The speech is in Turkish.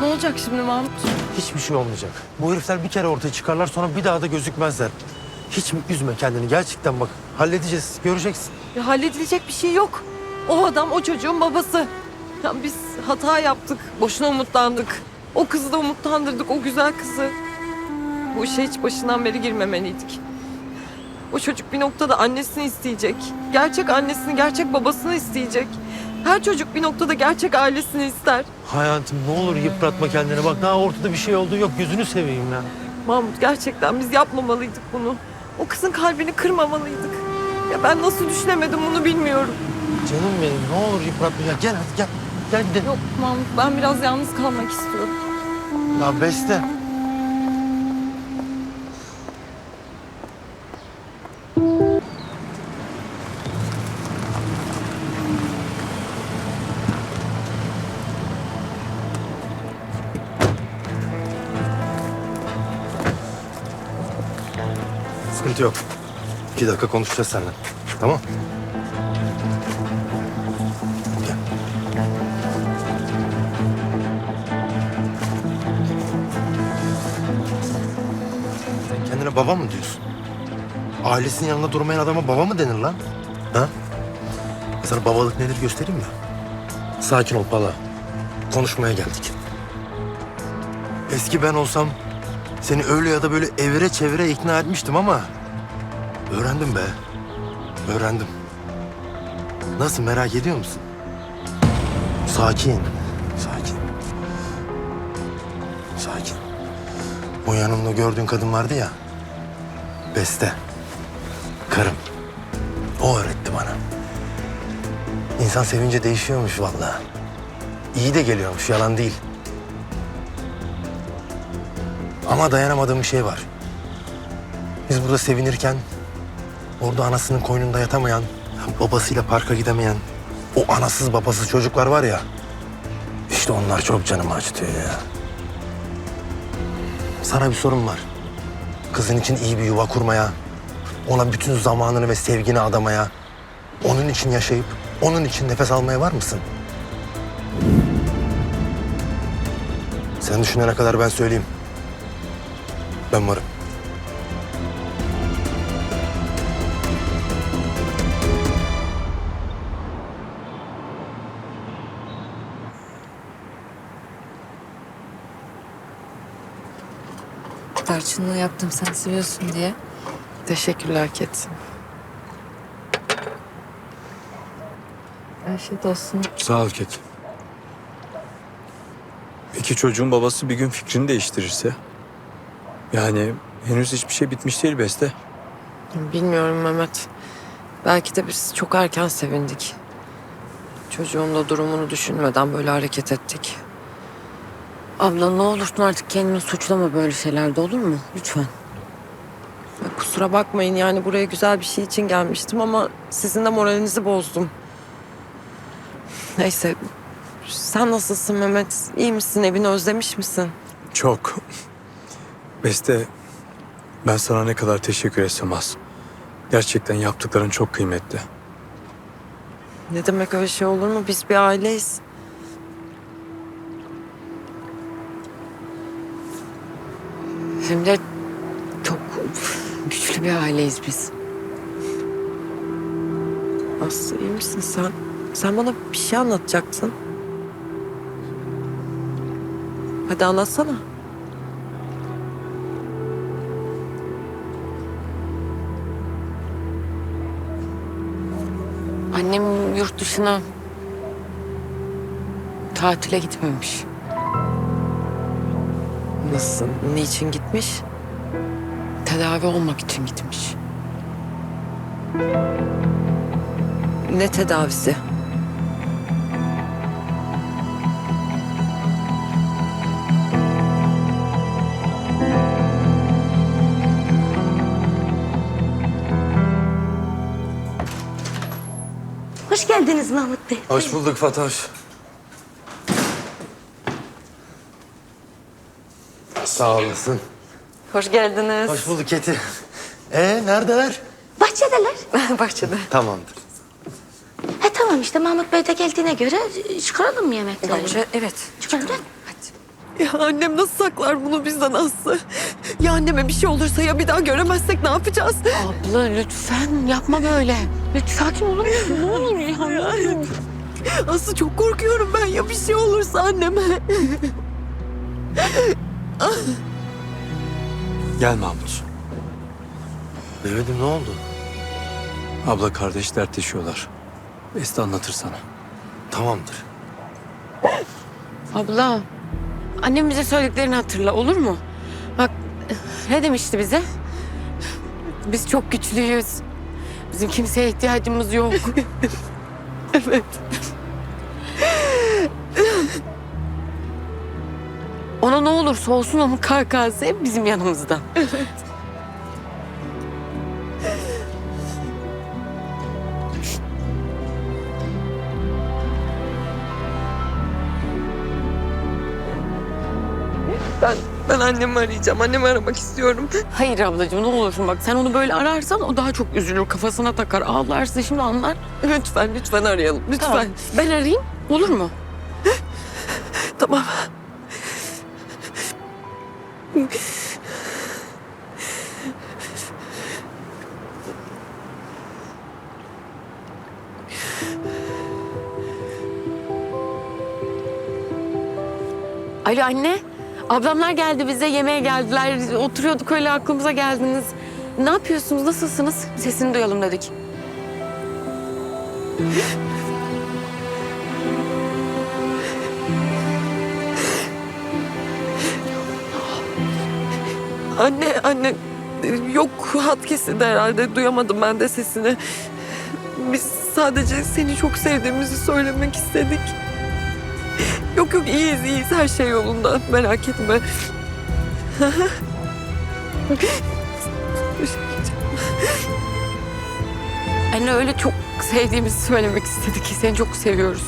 Ne olacak şimdi Mahmut? Hiçbir şey olmayacak. Bu herifler bir kere ortaya çıkarlar sonra bir daha da gözükmezler. Hiç üzme kendini gerçekten bak. Halledeceğiz. Göreceksin. Ya halledilecek bir şey yok. O adam o çocuğun babası. Ya biz hata yaptık. Boşuna umutlandık. O kızı da umutlandırdık. O güzel kızı. Bu işe hiç başından beri girmemeliydik. O çocuk bir noktada annesini isteyecek. Gerçek annesini, gerçek babasını isteyecek. Her çocuk bir noktada gerçek ailesini ister. Hayatım ne olur yıpratma kendini. Bak daha ortada bir şey olduğu yok. Gözünü seveyim ya. Mahmut gerçekten biz yapmamalıydık bunu. O kızın kalbini kırmamalıydık. Ya ben nasıl düşünemedim bunu bilmiyorum. Canım benim ne olur yıpratma. Ya gel hadi gel. Gel gidelim. Yok Mahmut ben biraz yalnız kalmak istiyorum. Ya Beste. Sıkıntı yok. İki dakika konuşacağız seninle. Tamam. Gel. Kendine baba mı diyorsun? Ailesinin yanında durmayan adama baba mı denir lan? Ha? Sana babalık nedir göstereyim mi? Sakin ol Pala. Konuşmaya geldik. Eski ben olsam seni öyle ya da böyle evire çevire ikna etmiştim ama... Öğrendim be. Öğrendim. Nasıl merak ediyor musun? Sakin. Sakin. Sakin. O yanımda gördüğün kadın vardı ya. Beste. Karım. O öğretti bana. İnsan sevince değişiyormuş vallahi. İyi de geliyormuş, yalan değil. Ama dayanamadığım bir şey var. Biz burada sevinirken orada anasının koynunda yatamayan, babasıyla parka gidemeyen o anasız babasız çocuklar var ya. İşte onlar çok canımı acıtıyor ya. Sana bir sorum var. Kızın için iyi bir yuva kurmaya, ona bütün zamanını ve sevgini adamaya, onun için yaşayıp onun için nefes almaya var mısın? Sen düşünene kadar ben söyleyeyim. Ben varım. Tarçınlığı yaptım sen seviyorsun diye. Teşekkürler Ket. Afiyet olsun. Sağ ol Ket. İki çocuğun babası bir gün fikrini değiştirirse... Yani henüz hiçbir şey bitmiş değil Beste. Bilmiyorum Mehmet. Belki de biz çok erken sevindik. Çocuğun da durumunu düşünmeden böyle hareket ettik. Abla ne olursun artık kendini suçlama böyle şeylerde olur mu? Lütfen. Ya Kusura bakmayın yani buraya güzel bir şey için gelmiştim ama sizin de moralinizi bozdum. Neyse. Sen nasılsın Mehmet? İyi misin? Evini özlemiş misin? Çok. Beste, ben sana ne kadar teşekkür etsem az. Gerçekten yaptıkların çok kıymetli. Ne demek öyle şey olur mu? Biz bir aileyiz. Hem de çok güçlü bir aileyiz biz. Aslı iyi misin sen? Sen bana bir şey anlatacaktın. Hadi anlatsana. Annem yurt dışına tatile gitmemiş. Nasıl? Niçin gitmiş? Tedavi olmak için gitmiş. Ne tedavisi? Hoş geldiniz Mahmut Bey. Hoş bulduk Fatoş. Sağ olasın. Hoş geldiniz. Hoş bulduk Keti. Ee neredeler? Bahçedeler. Bahçede. Tamamdır. He tamam işte Mahmut Bey de geldiğine göre çıkaralım mı yemekleri? Bence evet. Çıkaralım. Hadi. Ya annem nasıl saklar bunu bizden Aslı? Ya anneme bir şey olursa ya bir daha göremezsek ne yapacağız? Abla lütfen yapma böyle. Lütfen sakin olur musun? Ne olur ya. olur. Aslı çok korkuyorum ben ya bir şey olursa anneme. Gel Mahmut. Mehmet'im ne oldu? Abla kardeş dertleşiyorlar. Beste anlatır sana. Tamamdır. Abla. Annem bize söylediklerini hatırla olur mu? Bak ne demişti bize? Biz çok güçlüyüz. Bizim kimseye ihtiyacımız yok. evet. Ona ne olursa olsun onun karkası hep bizim yanımızda. Ben ben annemi arayacağım. Annemi aramak istiyorum. Hayır ablacığım ne olursun bak sen onu böyle ararsan o daha çok üzülür kafasına takar ağlarsa şimdi anlar. Lütfen lütfen arayalım. Lütfen. Tamam. Ben arayayım olur mu? Tamam. Alo anne. Ablamlar geldi bize yemeğe geldiler. Oturuyorduk öyle aklımıza geldiniz. Ne yapıyorsunuz? Nasılsınız? Sesini duyalım dedik. Anne anne yok hat kesildi herhalde. Duyamadım ben de sesini. Biz sadece seni çok sevdiğimizi söylemek istedik. Yok yok iyiyiz iyiyiz her şey yolunda merak etme. Anne öyle çok sevdiğimizi söylemek istedik seni çok seviyoruz.